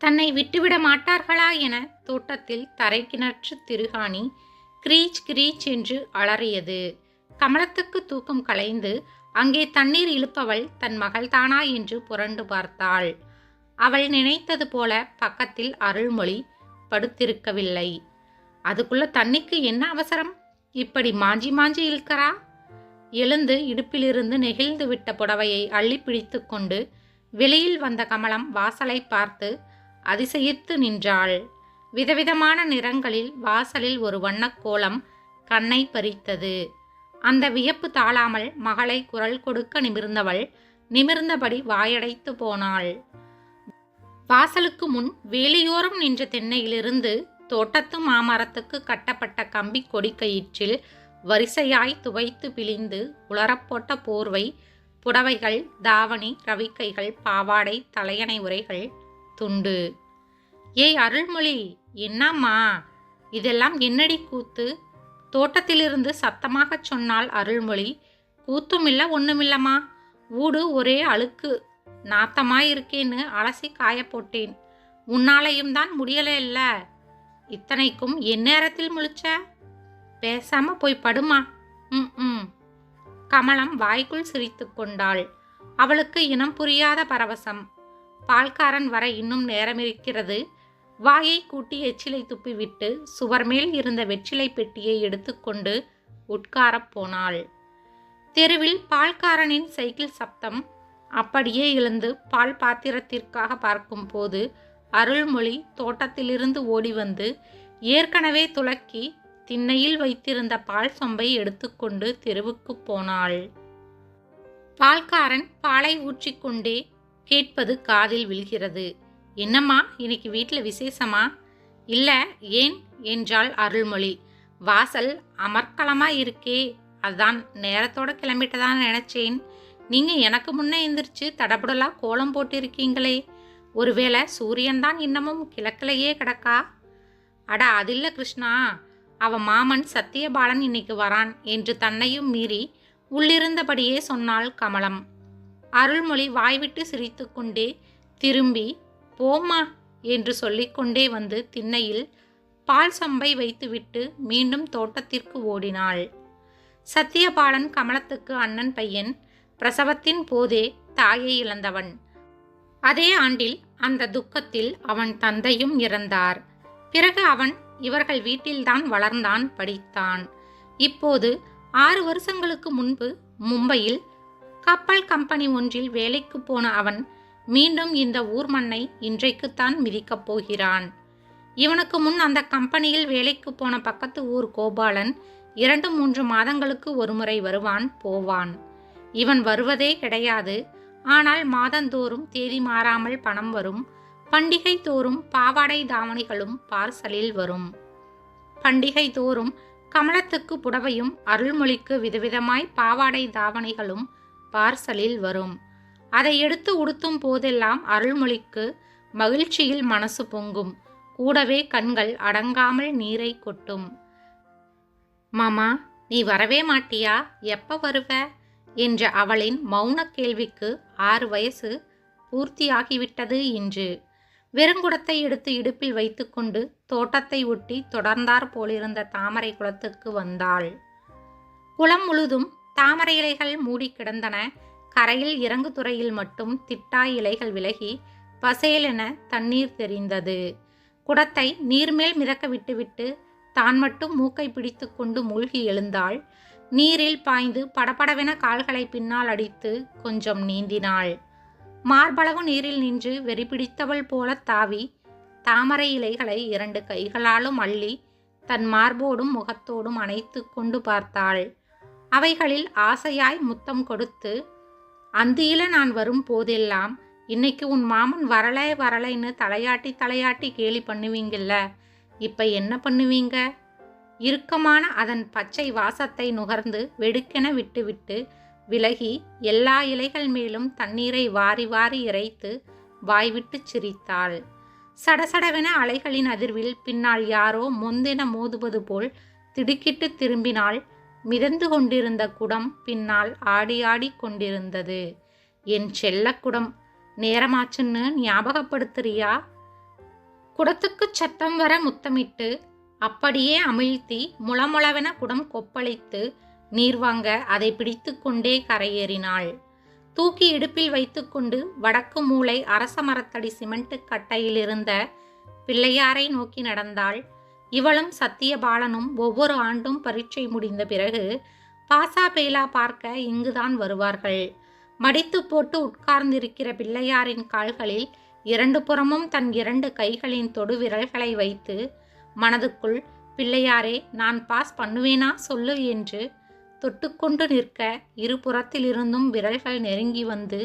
தன்னை விட்டுவிட மாட்டார்களா என தோட்டத்தில் தரைக்கிணற்று திருகாணி கிரீச் கிரீச் என்று அலறியது. கமலத்துக்கு தூக்கம் கலைந்து அங்கே தண்ணீர் இழுப்பவள் தன் மகள்தானா? என்று புரண்டு பார்த்தாள். அவள் நினைத்தது போல பக்கத்தில் அருள்மொழி படுத்திருக்கவில்லை. அதுக்குள்ள தண்ணிக்கு என்ன அவசரம்? இப்படி மாஞ்சி மாஞ்சி இழுக்கிறா? எழுந்து இடுப்பிலிருந்து நெகிழ்ந்து விட்ட புடவையை அள்ளி பிடித்து கொண்டு வெளியில் வந்த கமலம் வாசலை பார்த்து அதிசயித்து நின்றாள். விதவிதமான நிறங்களில் வாசலில் ஒரு வண்ணக்கோலம் கண்ணை பறித்தது. அந்த வியப்பு தாழாமல் மகளை குரல் கொடுக்க நிமிர்ந்தவள் நிமிர்ந்தபடி வாயடைத்து போனாள். வாசலுக்கு முன் வேலியோரம் நின்ற தென்னையிலிருந்து தோட்டத்து மாமரத்துக்கு கட்டப்பட்ட கம்பி கொடிக்கயிற்றில் வரிசையாய் துவைத்து பிழிந்து உலரப்போட்ட போர்வை புடவைகள் தாவணி ரவிக்கைகள் பாவாடை தலையணை உரைகள் துண்டு. ஏய் அருள்மொழி என்னம்மா? இதெல்லாம் என்னடி கூத்து? தோட்டத்திலிருந்து சத்தமாகச் சொன்னால் அருள்மொழி. கூத்துமில்ல ஒண்ணுமில்லம்மா. ஊடு ஒரே அழுக்கு. நாத்தமாயிருக்கேன்னு அலசி காய போட்டேன். உன்னாலையும் தான் முடியல இல்ல. இத்தனைக்கும் எந்நேரத்தில் முழிச்ச? பேசாம போய் படுமா? ம் ம். கமலம் வாய்க்குள் சிரித்து கொண்டாள். அவளுக்கு இனம் புரியாத பரவசம். பால்காரன் வர இன்னும் நேரமிருக்கிறது. வாயை கூட்டி எச்சிலை துப்பிவிட்டு சுவர் மேல் இருந்த வெற்றிலை பெட்டியை எடுத்துக்கொண்டு உட்காரப் போனாள். தெருவில் பால்காரனின் சைக்கிள் சப்தம் அப்படியே எழுந்து பால் பாத்திரத்திற்காக பார்க்கும்போது அருள்மொழி தோட்டத்திலிருந்து ஓடி வந்து ஏற்கனவே துலக்கி திண்ணையில் வைத்திருந்த பால் சொம்பை எடுத்துக்கொண்டு தெருவுக்கு போனாள். பால்காரன் பாலை ஊற்றிக்கொண்டே கேட்பது காதில் விழுகிறது. என்னம்மா இன்னைக்கு வீட்டில் விசேஷமா? இல்லை ஏன் என்றாள் அருள்மொழி. வாசல் அமர்க்கலமாக இருக்கே. அதான் நேரத்தோட கிளம்பிட்டதான் நினச்சேன். நீங்கள் எனக்கு முன்னே எந்திரிச்சு தடபுடலா கோலம் போட்டிருக்கீங்களே. ஒருவேளை சூரியன் தான் இன்னமும் கிழக்கிலேயே கிடக்கா? அட அதில்ல கிருஷ்ணா. அவ மாமன் சத்தியபாலன் இன்னைக்கு வரான் என்று தன்னையும் மீறி உள்ளிருந்தபடியே சொன்னாள் கமலம். அருள்மொழி வாய்விட்டு சிரித்துக்கொண்டே திரும்பி போம்மா என்று சொல்லிக்கொண்டே வந்து திண்ணையில் பால் சம்பை வைத்துவிட்டு மீண்டும் தோட்டத்திற்கு ஓடினாள். சத்தியபாலன் கமலத்துக்கு அண்ணன் பையன் பிரசவத்தின் போதே தாயை இழந்தவன். அதே ஆண்டில் அந்த துக்கத்தில் அவன் தந்தையும் இறந்தார். பிறகு அவன் இவர்கள் வீட்டில்தான் வளர்ந்தான் படித்தான். இப்போது ஆறு வருஷங்களுக்கு முன்பு மும்பையில் கப்பல் கம்பெனி ஒன்றில் வேலைக்கு போன அவன் மீண்டும் இந்த ஊர் மண்ணை இன்றைக்குத்தான் மிதிக்கப் போகிறான். இவனுக்கு முன் அந்த கம்பெனியில் வேலைக்கு போன பக்கத்து ஊர் கோபாலன் இரண்டு மூன்று மாதங்களுக்கு ஒருமுறை வருவான் போவான். இவன் வருவதே கிடையாது. ஆனால் மாதந்தோறும் தேதி மாறாமல் பணம் வரும். பண்டிகை தோறும் பாவாடை தாவணிகளும் பார்சலில் வரும். பண்டிகை தோறும் கமலத்துக்கு புடவையும் அருள்மொழிக்கு விதவிதமாய் பாவாடை தாவணிகளும் பார்சலில் வரும். அதை எடுத்து உடுத்தும் போதெல்லாம் அருள்மொழிக்கு மகிழ்ச்சியில் மனசு பொங்கும். கூடவே கண்கள் அடங்காமல் நீரை கொட்டும். மாமா நீ வரவே மாட்டியா? எப்ப வருவ? என்ற அவளின் மௌன கேள்விக்கு ஆறு வயசு பூர்த்தியாகிவிட்டது இன்று. வெறுங்குடத்தை எடுத்து இடுப்பில் வைத்துக்கொண்டு தோட்டத்தை ஒட்டி தொடர்ந்தார் போலிருந்த தாமரை குளத்துக்கு வந்தாள். குளம் முழுதும் தாமரை இலைகள் மூடி கிடந்தன. கரையில் இறங்கு துறையில் மட்டும் திட்டாய் இலைகள் விலகி பசேலென தண்ணீர் தெரிந்தது. குடத்தை நீர்மேல் மிதக்க விட்டுவிட்டு தான் மட்டும் மூக்கை பிடித்து கொண்டு மூழ்கி எழுந்தாள். நீரில் பாய்ந்து படபடவென கால்களை பின்னால் அடித்து கொஞ்சம் நீந்தினாள். மார்பளவு நீரில் நின்று வெறி பிடித்தவள் போல தாவி தாமரை இலைகளை இரண்டு கைகளாலும் அள்ளி தன் மார்போடும் முகத்தோடும் அணைத்து கொண்டு பார்த்தாள். அவைகளில் ஆசையாய் முத்தம் கொடுத்து அந்தியில நான் வரும் போதெல்லாம் இன்னைக்கு உன் மாமன் வரலை வரலைன்னு தலையாட்டி தலையாட்டி கேலி பண்ணுவீங்கல்ல இப்ப என்ன பண்ணுவீங்க? இறுக்கமான அதன் பச்சை வாசத்தை நுகர்ந்து வெடுக்கென விட்டுவிட்டு விலகி எல்லா இலைகள் மேலும் தண்ணீரை வாரி வாரி இறைத்து வாய்விட்டு சிரித்தாள். சடசடவென அலைகளின் அதிர்வில் பின்னால் யாரோ முந்தென மோதுவது போல் திடுக்கிட்டு திரும்பினாள் மிதந்து கொண்டிருந்த குடம் பின்னால் ஆடி ஆடி கொண்டிருந்தது. என் செல்ல குடம் நேரமாச்சுன்னு ஞாபகப்படுத்துறியா? குடத்துக்கு சத்தம் வர முத்தமிட்டு அப்படியே அமிழ்த்தி முளமுளவென குடம் கொப்பளித்து நீர் வாங்க அதை பிடித்து கொண்டே கரையேறினாள். தூக்கி இடுப்பில் வைத்துக்கொண்டு வடக்கு மூளை அரச மரத்தடி சிமெண்ட் கட்டையில் இருந்த பிள்ளையாரை நோக்கி நடந்தாள். இவளும் சத்தியபாலனும் ஒவ்வொரு ஆண்டும் பரீட்சை முடிந்த பிறகு பாசா பெயிலா பார்க்க இங்குதான் வருவார்கள். மடித்து போட்டு உட்கார்ந்திருக்கிற பிள்ளையாரின் கால்களில் இரண்டு புறமும் தன் இரண்டு கைகளின் தொடு விரல்களை வைத்து மனதுக்குள் பிள்ளையாரே நான் பாஸ் பண்ணுவேனா சொல்லு என்று தொட்டுக்கொண்டு நிற்க இருபுறத்திலிருந்தும் விரல்கள் நெருங்கி வந்து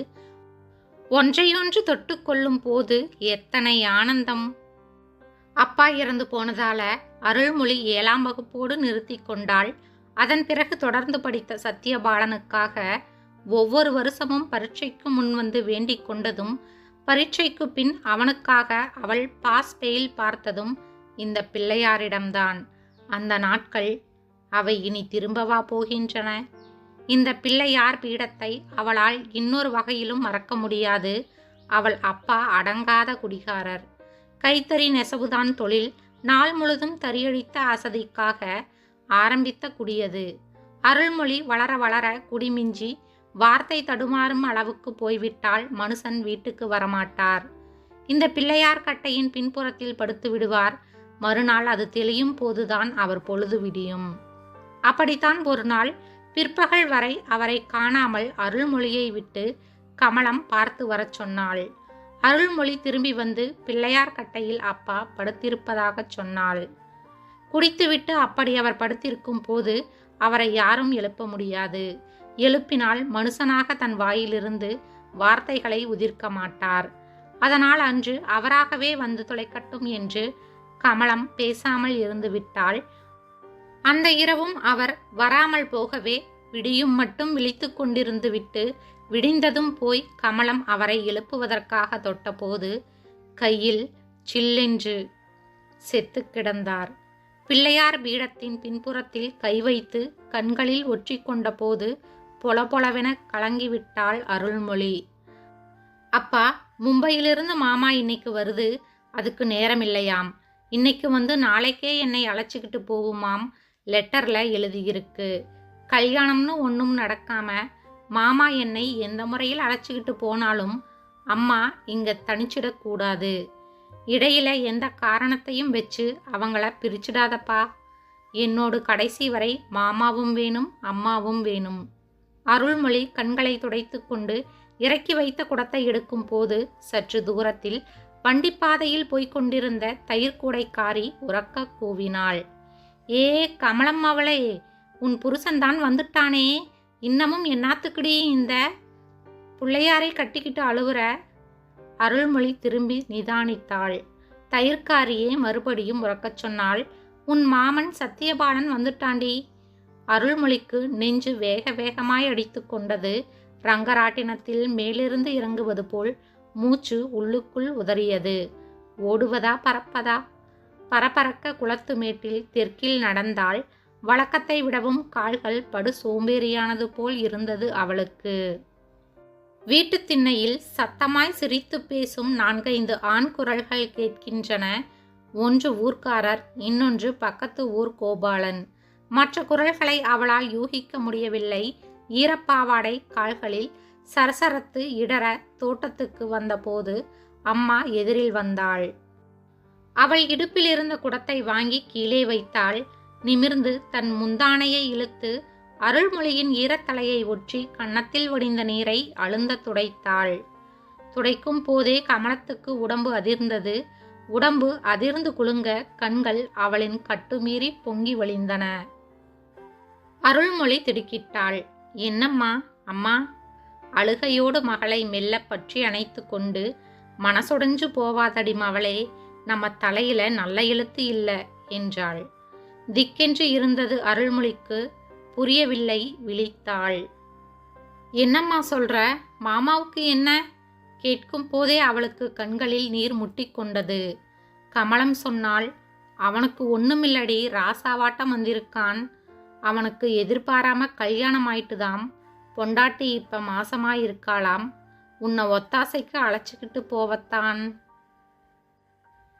ஒன்றையொன்று தொட்டுக்கொள்ளும் போது எத்தனை ஆனந்தம்! அப்பா இறந்து போனதால அருள்மொழி ஏழாம் வகுப்போடு நிறுத்தி கொண்டாள். அதன் பிறகு தொடர்ந்து படித்த சத்தியபாலனுக்காக ஒவ்வொரு வருஷமும் பரீட்சைக்கு முன் வந்து வேண்டிக் கொண்டதும் பரீட்சைக்கு பின் அவனுக்காக அவள் பாஸ் பெயில் பார்த்ததும் இந்த பிள்ளையாரிடம்தான். அந்த நாட்கள் அவை இனி திரும்பவா போகின்றன. இந்த பிள்ளையார் பீடத்தை அவளால் இன்னொரு வகையிலும் மறக்க முடியாது. அவள் அப்பா அடங்காத குடிகாரர். கைத்தறி நெசவுதான் தொழில் நாள் முழுதும் தறியழித்த அசதிக்காக ஆரம்பித்த குடியது. அருள்மொழி வளர வளர குடிமிஞ்சி வார்த்தை தடுமாறும் அளவுக்கு போய்விட்டால் மனுஷன் வீட்டுக்கு வரமாட்டார். இந்த பிள்ளையார் கட்டையின் பின்புறத்தில் படுத்து விடுவார். மறுநாள் அது தெளியும் போதுதான் அவர் பொழுது விடியும். அப்படித்தான் ஒரு நாள் பிற்பகல் வரை அவரை காணாமல் அருள்மொழியை விட்டு கமலம் பார்த்து வரச் சொன்னாள். அருள்மொழி திரும்பி வந்து பிள்ளையார் கட்டையில் அப்பா படுத்திருப்பதாகச் சொன்னாள். குடித்துவிட்டு அப்படி அவர் படுத்திருக்கும் போது அவரை யாரும் எழுப்ப முடியாது. எழுப்பினால் மனுஷனாக தன் வாயிலிருந்து வார்த்தைகளை உதிர்க்க மாட்டார். அதனால் அன்று அவராகவே வந்து தொலைக்கட்டும் என்று கமலம் பேசாமல் இருந்துவிட்டால் அந்த இரவும் அவர் வராமல் போகவே விடியும் மட்டும் விழித்து கொண்டிருந்து விட்டு விடிந்ததும் போய் கமலம் அவரை எழுப்புவதற்காக தொட்டபோது கையில் சில்லென்று செத்து கிடந்தார். பிள்ளையார் பீடத்தின் பின்புறத்தில் கை வைத்து கண்களில் ஒற்றிக்கொண்டபோது பொலபொலவென கலங்கிவிட்டாள் அருள்மொழி. அப்பா மும்பையிலிருந்து மாமா இன்னைக்கு வருது. அதுக்கு நேரமில்லையாம். இன்னைக்கு வந்து நாளைக்கே என்னை அழைச்சிக்கிட்டு போகுமாம். லெட்டரில் எழுதியிருக்கு. கல்யாணம்னு ஒன்றும் நடக்காமல் மாமா என்னை எந்த முறையில் அழைச்சிக்கிட்டு போனாலும் அம்மா இங்கே தனிச்சிடக்கூடாது. இடையில எந்த காரணத்தையும் வச்சு அவங்கள பிரிச்சிடாதப்பா. என்னோடு கடைசி வரை மாமாவும் வேணும் அம்மாவும் வேணும். அருள்மொழி கண்களை துடைத்து கொண்டு இறக்கி வைத்த குடத்தை எடுக்கும் போது சற்று தூரத்தில் வண்டிப்பாதையில் போய்கொண்டிருந்த தயிர்கூடைக்காரி உறக்க கூவினாள். ஏ கமலம் அவளே உன் புருஷன்தான் வந்துட்டானே. இன்னமும் என்னாத்துக்குடி இந்த பிள்ளையாரை கட்டிக்கிட்டு அழுவுற அருள்மொழி திரும்பி நிதானித்தாள். தயிர்காரியே மறுபடியும் உறக்கச் சொன்னாள். உன் மாமன் சத்தியபாலன் வந்துட்டாண்டி. அருள்மொழிக்கு நெஞ்சு வேக வேகமாய் அடித்து கொண்டது ரங்கராட்டினத்தில் மேலிருந்து இறங்குவது போல் மூச்சு உள்ளுக்குள் உதறியது. ஓடுவதா பறப்பதா? பரபரக்க குளத்து மேட்டில் தெற்கில் நடந்தாள் வழக்கத்தை விடவும் கால்கள் படு சோம்பேறியானது போல் இருந்தது அவளுக்கு. வீட்டு திண்ணையில் சத்தமாய் சிரித்து பேசும் நான்கைந்து ஆண் குரல்கள் கேட்கின்றன. ஒன்று ஊர்க்காரர் இன்னொன்று பக்கத்து ஊர் கோபாலன். மற்ற குரல்களை அவளால் யூகிக்க முடியவில்லை. ஈரப்பாவாடை கால்களில் சரசரத்து இடற தோட்டத்துக்கு வந்தபோது அம்மா எதிரில் வந்தாள். அவள் இடுப்பில் இருந்த குடத்தை வாங்கி கீழே வைத்தாள். நிமிர்ந்து தன் முந்தானையை இழுத்து அருள்மொழியின் ஈரத்தலையை ஒற்றி கன்னத்தில் வடிந்த நீரை அழுந்த துடைத்தாள். துடைக்கும் போதே கமலத்துக்கு உடம்பு அதிர்ந்தது. உடம்பு அதிர்ந்து குலுங்க கண்கள் அவளின் கட்டுமீறி பொங்கி வழிந்தன. அருள்மொழி திடுக்கிட்டாள். என்னம்மா அம்மா? அழுகையோடு மகளை மெல்ல பற்றி அணைத்து கொண்டு மனசொடைஞ்சு போவாதடி மவளே நம்ம தலையில நல்ல எழுத்து இல்லை என்றாள். திக்கென்று இருந்தது அருள்மொழிக்கு புரியவில்லை விழித்தாள். என்னம்மா சொல்ற? மாமாவுக்கு என்ன? கேட்கும் போதே அவளுக்கு கண்களில் நீர் முட்டிக்கொண்டது கமலம் சொன்னாள் அவனுக்கு ஒண்ணுமில்லடி ராசாவாட்டம் வந்திருக்கான். அவனுக்கு எதிர்பாராம கல்யாணம் ஆயிட்டுதாம் பொண்டாட்டி இப்ப மாசமாயிருக்காளாம். உன்னை ஒத்தாசைக்கு அழைச்சிக்கிட்டு போவத்தான்.